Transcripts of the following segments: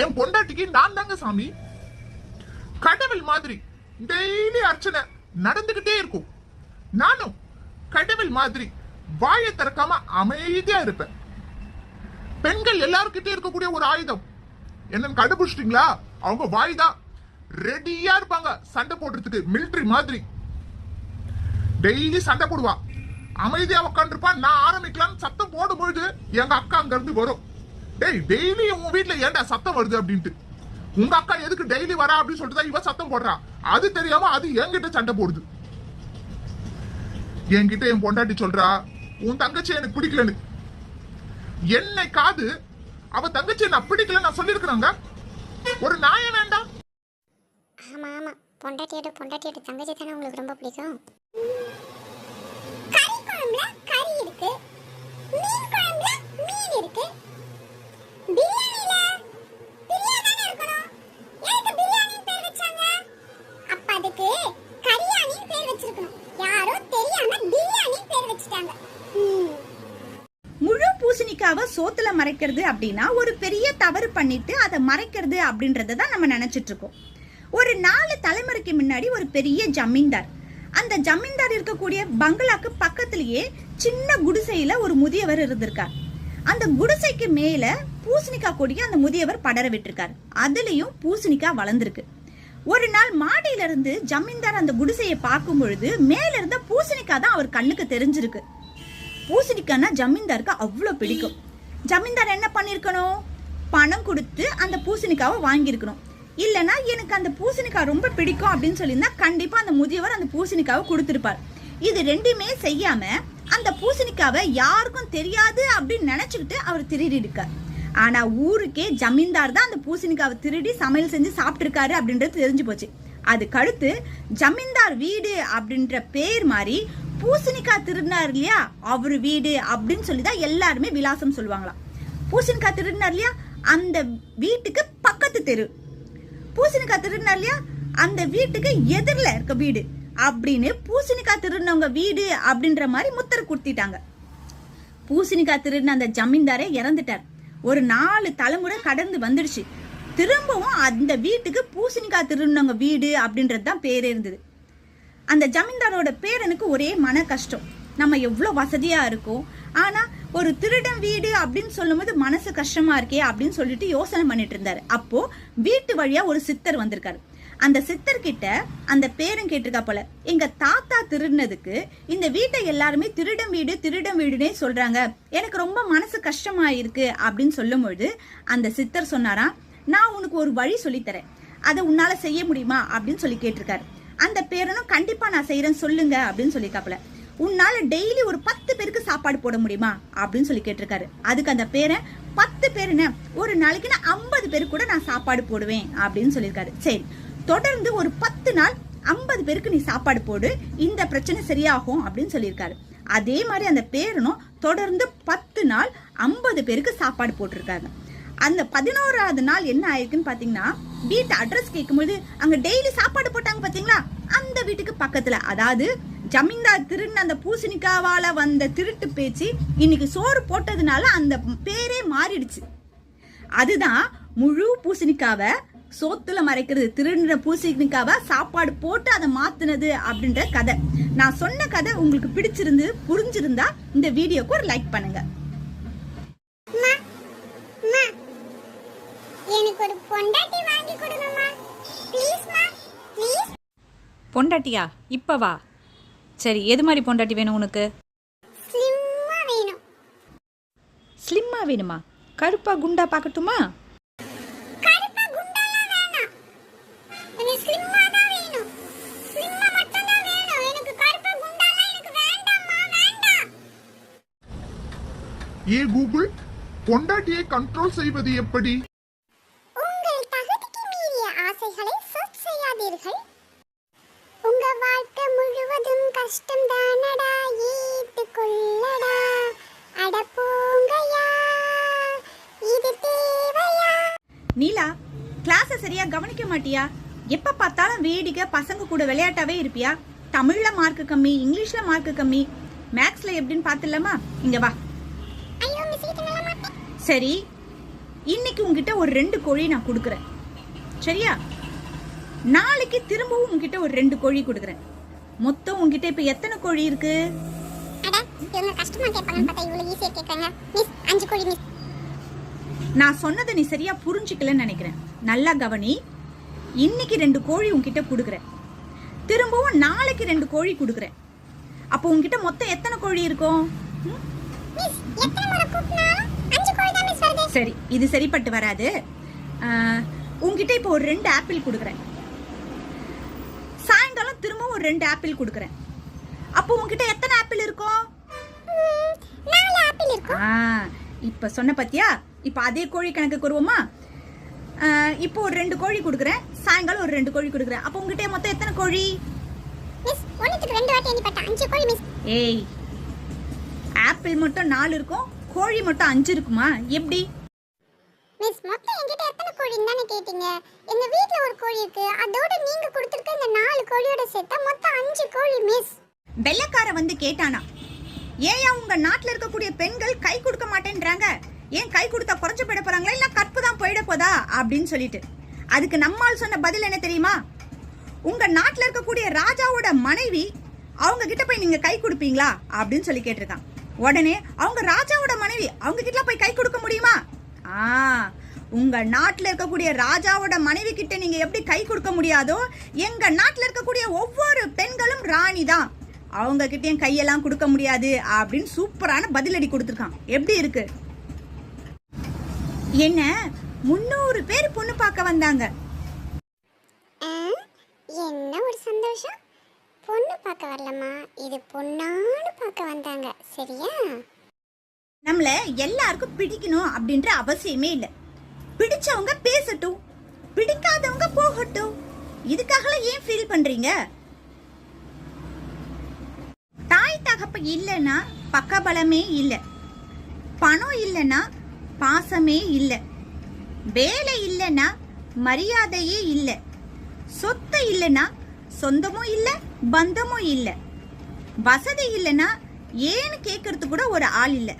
என் பொண்டாட்டிக்கு நான் தாங்க சாமி. கடவுள் மாதிரி டெய்லி அர்ச்சனை நடந்துகிட்டே இருக்கும். நானும் கடவுள் மாதிரி வாயை திறக்காம அமைதியா இருப்பேன். பெண்கள் எல்லாருக்கிட்டே இருக்கக்கூடிய ஒரு ஆயுதம். என்னன்னு கண்டுபிடிச்சிட்டீங்களா? அவங்க வாய் தான் ரெடியா இருப்பாங்க. சண்டை போடுறதுக்கு மிலிட்டரி மாதிரி. டெய்லி சண்டை போடுவா. அமைதியா உட்காந்துருப்பா நான் ஆரம்பிக்கலாம்னு சத்தம் போடும்பொழுது எங்க அக்கா அங்க இருந்து வரும். டேய் டெய்லி உன் வீட்டுல ஏன்டா சத்தம் வருது அப்படின்ட்டு? உங்க அக்கா எதுக்கு டெய்லி வரா அப்படின்னு சொல்லிட்டு தான் இவ சத்தம் போடுறா. அது தெரியாம அது என்கிட்ட சண்டை போடுது. என்கிட்ட என் பொண்டாட்டி சொல்றா உன் தங்கச்சி எனக்கு பிடிக்கலன்னு. என்னை காது அவ தங்கச்சி நான் பிடிக்கல நான் சொல்லிருக்கிறாங்க ஒரு நாய வேண்டாம் ஆமா ஆமா. பொண்டாட்டியோட பொண்டாட்டியோட தங்கச்சி தானே உங்களுக்கு ரொம்ப பிடிக்கும். கறி குழம்புல கறி இருக்கு மீன் குழம்புல மீன் இருக்கு பூசணிக்காவை சோத்துல மறைக்கிறது அப்படின்னா ஒரு பெரிய தவறு பண்ணிட்டு அதை மறைக்கிறது அப்படின்றத தான் நம்ம நினைச்சிட்டு இருக்கோம். ஒரு நாலு தலைமுறைக்கு முன்னாடி ஒரு பெரிய ஜமீன்தார். அந்த ஜமீன்தார் இருக்கக்கூடிய பங்களாக்கு பக்கத்திலேயே சின்ன குடிசையில ஒரு முதியவர் இருந்திருக்கார். அந்த குடிசைக்கு மேல பூசணிக்காய் கொடியை அந்த முதியவர் படர விட்டுருக்காரு. அதுலயும் பூசணிக்காய் வளர்ந்துருக்கு. ஒரு நாள் மாடியில இருந்து ஜமீன்தார் அந்த குடிசையை பார்க்கும் பொழுது மேல இருந்த பூசணிக்காய் தான் அவர் கண்ணுக்கு தெரிஞ்சிருக்கு. பூசணிக்காய்னா ஜமீன்தாருக்கு அவ்வளோ பிடிக்கும். ஜமீன்தார் என்ன பண்ணியிருக்கணும் பணம் கொடுத்து அந்த பூசணிக்காவை வாங்கியிருக்கணும். இல்லைன்னா எனக்கு அந்த பூசணிக்காய் ரொம்ப பிடிக்கும் அப்படின்னு சொல்லியிருந்தா கண்டிப்பாக அந்த முதியவர் அந்த பூசணிக்காவை கொடுத்துருப்பார். இது ரெண்டுமே செய்யாமல் அந்த பூசணிக்காவை யாருக்கும் தெரியாது அப்படின்னு நினச்சிக்கிட்டு அவர் திருடி இருக்கார். ஆனால் ஊருக்கே ஜமீன்தார் தான் அந்த பூசணிக்காவை திருடி சமையல் செஞ்சு சாப்பிட்ருக்காரு அப்படின்றது தெரிஞ்சு போச்சு. அதுக்கடுத்து ஜமீன்தார் வீடு அப்படின்ற பேர் மாதிரி பூசணிக்காய் திருடினார் இல்லையா? அவர் வீடு அப்படின்னு சொல்லி தான் எல்லாருமே விலாசம் சொல்லுவாங்களாம். பூசணிக்காய் திருடினார் இல்லையா? அந்த வீட்டுக்கு பக்கத்து தெரு. பூசணிக்காய் திருடினார் இல்லையா? அந்த வீட்டுக்கு எதிரில் இருக்க வீடு. அப்படின்னு பூசணிக்காய் திருடினவங்க வீடு அப்படின்ற மாதிரி முத்தர் கொடுத்திட்டாங்க. பூசணிக்காய் திருடின அந்த ஜமீன்தாரே இறந்துட்டார். ஒரு நாலு தலைமுறை கடந்து வந்துடுச்சு. திரும்பவும் அந்த வீட்டுக்கு பூசணிக்காய் திருடினவங்க வீடு அப்படின்றது தான் பேர் இருந்தது. அந்த ஜமீன்தாரோட பேரனுக்கு ஒரே மன கஷ்டம். நம்ம எவ்வளோ வசதியாக இருக்கோம். ஆனால் ஒரு திருடன் வீடு அப்படின்னு சொல்லும்போது மனசு கஷ்டமாக இருக்கே அப்படின்னு சொல்லிட்டு யோசனை பண்ணிட்டு இருந்தாரு. அப்போது வீட்டு வழியாக ஒரு சித்தர் வந்திருக்காரு. அந்த சித்தர்கிட்ட அந்த பேரும் கேட்டிருக்கா போல. எங்க தாத்தா திருடினதுக்கு இந்த வீட்டை எல்லாருமே திருடம் வீடு திருடம் வீடுனே சொல்றாங்க. எனக்கு ரொம்ப மனசு கஷ்டமா இருக்கு அப்படின்னு சொல்லும்பொழுது அந்த சித்தர் சொன்னாராம் நான் உனக்கு ஒரு வழி சொல்லித்தரேன். அதை உன்னால செய்ய முடியுமா? அப்படின்னு சொல்லி கேட்டிருக்காரு. அந்த பேரனும் கண்டிப்பா நான் செய்யறேன் சொல்லுங்க அப்படின்னு சொல்லிக்காப்புல உன்னால டெய்லி ஒரு பத்து பேருக்கு சாப்பாடு போட முடியுமா? அப்படின்னு சொல்லி கேட்டிருக்காரு. அதுக்கு அந்த பேரன் பத்து பேர் என்ன ஒரு நாளைக்கு நான் ஐம்பது பேருக்கு கூட நான் சாப்பாடு போடுவேன் அப்படின்னு சொல்லியிருக்காரு. சரி தொடர்ந்து ஒரு பத்து நாள் ஐம்பது பேருக்கு நீ சாப்பாடு போடு இந்த பிரச்சனை சரியாகும் அப்படின்னு சொல்லியிருக்காரு. அதே மாதிரி அந்த பேரனும் தொடர்ந்து பத்து நாள் ஐம்பது பேருக்கு சாப்பாடு போட்டிருக்காங்க. அந்த பதினோராவது நாள் என்ன ஆயிருக்குன்னு பார்த்தீங்கன்னா வீட்டு அட்ரஸ் கேட்கும்போது அங்கே டெய்லி சாப்பாடு போட்டாங்க பார்த்தீங்களா? அந்த வீட்டுக்கு பக்கத்தில். அதாவது ஜமீன்தார் திருன்னு அந்த பூசணிக்காவால் வந்த திருட்டு பேச்சு இன்னைக்கு சோறு போட்டதுனால அந்த பேரே மாறிடுச்சு. அதுதான் முழு பூசணிக்காவை சோத்துல மறைக்கிறது. திருடின பூசணிக்காவை சாப்பாடு போட்டு அதை மாத்துனது அப்படின்ற கதை. நான் சொன்ன கதை உங்களுக்கு பிடிச்சிருந்து புரிஞ்சிருந்தா இந்த வீடியோக்கு ஒரு லைக் பண்ணுங்க. அம்மா, அம்மா, எனக்கு ஒரு பொண்டாட்டி வாங்கி கொடுங்கம்மா. ப்ளீஸ்மா ப்ளீஸ் பொண்டாட்டியா? இப்போ வா. சரி எது மாதிரி பொண்டாட்டி வேணும் உனக்கு? ஸ்லிம்மா வேணும். ஸ்லிம்மா வேணுமா? கருப்பா குண்டா பார்க்கட்டுமா? ஏ கூகுள்? பொண்டாட்டியை கண்ட்ரோல் செய்வது எப்படி? உங்கள் தகுதிக்கு மீறிய ஆசைகளை சர்ச் செய்யாதீர்கள். உங்க வாழ்க்கை முழுவதும் கஷ்டம் தானடா ஏத்துக்கொள்ளடா அட போங்கயா இது தேவையா? நீலா கிளாஸை சரியா கவனிக்க மாட்டியா? எப்ப பார்த்தாலும் வேடிக்கை பசங்க கூட விளையாட்டாவே இருப்பியா? தமிழ்ல மார்க் கம்மி இங்கிலீஷ்ல மார்க் கம்மி. மேக்ஸ்ல எப்படின்னு பார்த்துலாமா இங்க வா ஐயோ மிஸ் கிட்ட நல்ல மாட்டேன் சரி இன்னைக்கு உங்ககிட்ட ஒரு ரெண்டு கோழி நான் கொடுக்குறேன். சரியா? நாளைக்கு திரும்பவும் உங்ககிட்ட ஒரு ரெண்டு கோழி கொடுக்குறேன். மொத்தம் உங்ககிட்ட இப்ப எத்தனை கோழி இருக்கு? நான் சொன்னதை நீ சரியா புரிஞ்சுக்கலன்னு நினைக்கிறேன். நல்லா கவனி. இன்னைக்கு ரெண்டு கோழி உன்கிட்ட கொடுக்குறேன். திரும்பவும் நாளைக்கு ரெண்டு கோழி கொடுக்குறேன். அப்போ உன்கிட்ட மொத்தம் எத்தனை கோழி இருக்கும்? சரி இது சரிப்பட்டு வராது. உன்கிட்ட இப்போ ஒரு ரெண்டு ஆப்பிள் கொடுக்குறேன். சாயங்காலம் திரும்பவும் ஒரு ரெண்டு ஆப்பிள் கொடுக்குறேன். அப்போ உன்கிட்ட எத்தனை ஆப்பிள் இருக்கும்? இப்போ சொன்ன பத்தியா? இப்போ அதே கோழி கணக்கு ஆ, இப்போ ஒரு ரெண்டு கோழி கொடுக்குறேன். சாயங்காலம் ஒரு ரெண்டு கோழி கொடுக்குறேன். அப்போ உங்ககிட்ட மொத்தம் எத்தனை கோழி? ஏய் ஆப்பிள் மட்டும் நாலு இருக்கும். கோழி மட்டும் அஞ்சு இருக்குமா? எப்படி? மிஸ் மொத்தம் என்கிட்ட எத்தனை கோழின்னு தானே கேட்டீங்க? எங்க வீட்ல ஒரு கோழி இருக்கு. அதோட நீங்க கொடுத்துருக்க இந்த நாலு கோழியோட சேர்த்தா மொத்தம் அஞ்சு கோழி மிஸ் வெள்ளக்கார வந்து கேட்டானா ஏயா உங்க நாட்டுல இருக்கக்கூடிய பெண்கள் கை கொடுக்க மாட்டேன்றாங்க. ஏன் கை கொடுத்தா குறைஞ்சு போயிட போறாங்களா? இல்ல கற்பு தான் போயிட போதா? அப்படின்னு சொல்லிட்டு. அதுக்கு நம்மால் சொன்ன பதில் என்ன தெரியுமா? உங்க நாட்டுல இருக்கக்கூடிய ராஜாவோட மனைவி அவங்க கிட்ட போய் நீங்க கை கொடுப்பீங்களா? அப்படின்னு சொல்லி கேட்டிருக்கான். உடனே அவங்க ராஜாவோட மனைவி அவங்க கிட்ட போய் கை கொடுக்க முடியுமா? உங்க நாட்டில் இருக்கக்கூடிய ராஜாவோட மனைவி கிட்ட நீங்க எப்படி கை கொடுக்க முடியாதோ எங்க நாட்டில் இருக்கக்கூடிய ஒவ்வொரு பெண்களும் ராணி தான். அவங்க கிட்டேயும் கையெல்லாம் கொடுக்க முடியாது அப்படின்னு சூப்பரான பதிலடி கொடுத்துருக்கான் எப்படி இருக்கு? என்ன முன்னூறு பேர் பொண்ணு பார்க்க வந்தாங்க. என்ன ஒரு சந்தோஷம். பொண்ணு பார்க்க வரலம்மா. இது பொண்ணான்னு பார்க்க வந்தாங்க. சரியா? நம்மள எல்லாருக்கும் பிடிக்கணும் அப்படின்ற அவசியமே இல்லை. பிடிச்சவங்க பேசட்டும். பிடிக்காதவங்க போகட்டும். இதுக்காகலாம் ஏன் ஃபீல் பண்றீங்க? தாய் தகப்ப இல்லைன்னா பக்கபலமே இல்லை. பணம் இல்லைன்னா பாசமே இல்லை. வேலை இல்லைன்னா மரியாதையே இல்லை. சொத்து இல்லைன்னா சொந்தமும் இல்லை பந்தமும் இல்லை. வசதி இல்லைன்னா ஏன்னு கேட்கறது கூட ஒரு ஆள் இல்லை.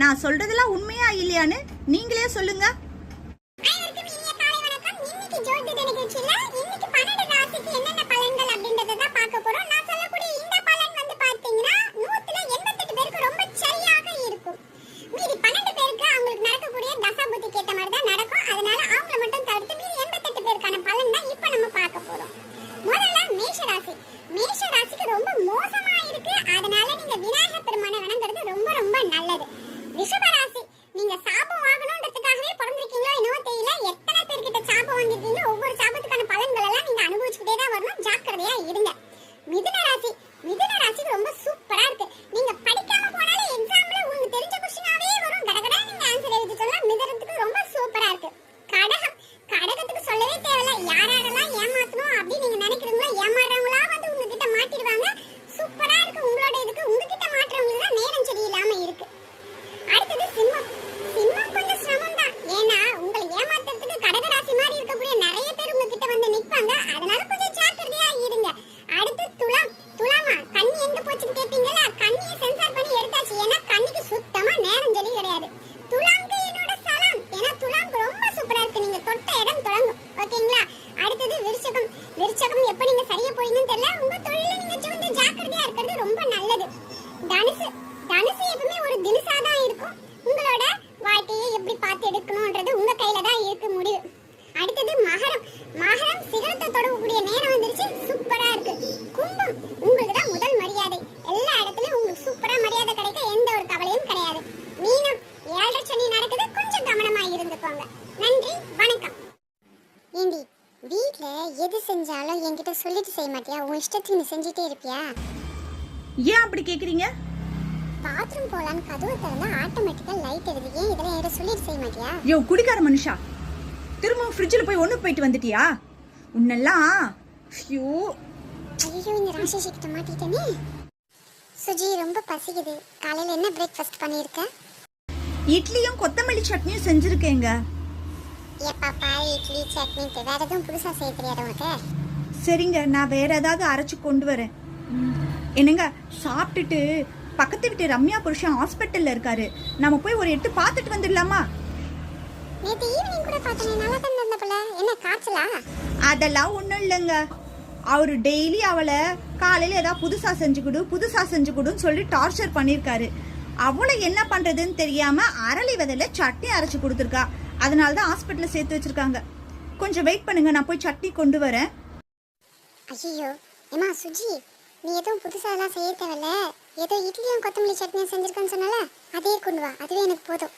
நான் சொல்றதெல்லாம் உண்மையா இல்லையான்னு நீங்களே சொல்லுங்க. பன்னெண்டு என்னென்ன அப்படின்றத தான் பார்க்க நான் சொல்லக்கூடிய இந்த வந்து எண்பத்தெட்டு பேருக்கு ரொம்ப சரியாக இருக்கும். பன்னெண்டு பேருக்கு அவங்களுக்கு நடக்கக்கூடிய மாதிரி தான் நடக்கும். மட்டும் எண்பத்தெட்டு பேருக்கான நம்ம பார்க்க மேஷ ராசி மேஷ ராசிக்கு ரொம்ப மோசமா இருக்கு. அதனால 西原 சொல்லிட்டு செய்ய மாட்டியா? உன் இஷ்டத்துக்கு நீ செஞ்சுட்டே இருப்பியா? ஏன் அப்படி கேக்குறீங்க? பாத்ரூம் போலான்னு கதவு திறந்தா ஆட்டோமேட்டிக்கா லைட் எரியுது. ஏன் இதெல்லாம் என்கிட்ட சொல்லிட்டு செய்ய மாட்டியா? யோ குடிக்கார மனுஷா. திரும்பவும் ஃப்ரிட்ஜில் போய் ஒன்று போயிட்டு வந்துட்டியா? உன்னெல்லாம் ஐயோ. ஐயோ இந்த ராட்சசி கிட்ட மாட்டிட்டேனே. சுஜி ரொம்ப பசிக்குது. காலையில என்ன பிரேக்ஃபாஸ்ட் பண்ணியிருக்க? இட்லியும் கொத்தமல்லி சட்னியும் செஞ்சிருக்கேங்க. எப்பா பாரு இட்லி சட்னி வேற எதுவும் புதுசா செய்ய தெரியாத உனக்கு? சரிங்க நான் வேற ஏதாவது அரைச்சு கொண்டு வரேன். என்னங்க சாப்பிட்டுட்டு பக்கத்து வீட்டு ரம்யா புருஷன் ஹாஸ்பிட்டல்ல இருக்காரு. நம்ம போய் ஒரு எட்டு பார்த்துட்டு வந்துடலாமா? நேத்து ஈவினிங் கூட பார்த்தேன் நல்லா தான் இருந்த போல. என்ன காய்ச்சலா? அதெல்லாம் ஒன்றும் இல்லைங்க. அவர் டெய்லி அவளை காலையில் ஏதாவது புதுசாக செஞ்சு கொடு புதுசாக செஞ்சு கொடுன்னு சொல்லி டார்ச்சர் பண்ணியிருக்காரு அவளை என்ன பண்ணுறதுன்னு தெரியாமல் அரளி விதையில சட்னி அரைச்சி கொடுத்துருக்கா. அதனால தான் ஹாஸ்பிட்டலில் சேர்த்து வச்சிருக்காங்க. கொஞ்சம் வெயிட் பண்ணுங்க நான் போய் சட்னி கொண்டு வரேன். ஐயோ ஏமா சுஜி நீ எதுவும் புதுசாலாம் செய்ய தேவையில்ல. ஏதோ இட்லியும் கொத்தமல்லி சட்னியும் செஞ்சிருக்கேன்னு சொன்னால? அதே கொண்டு வா அதுவே எனக்கு போதும்.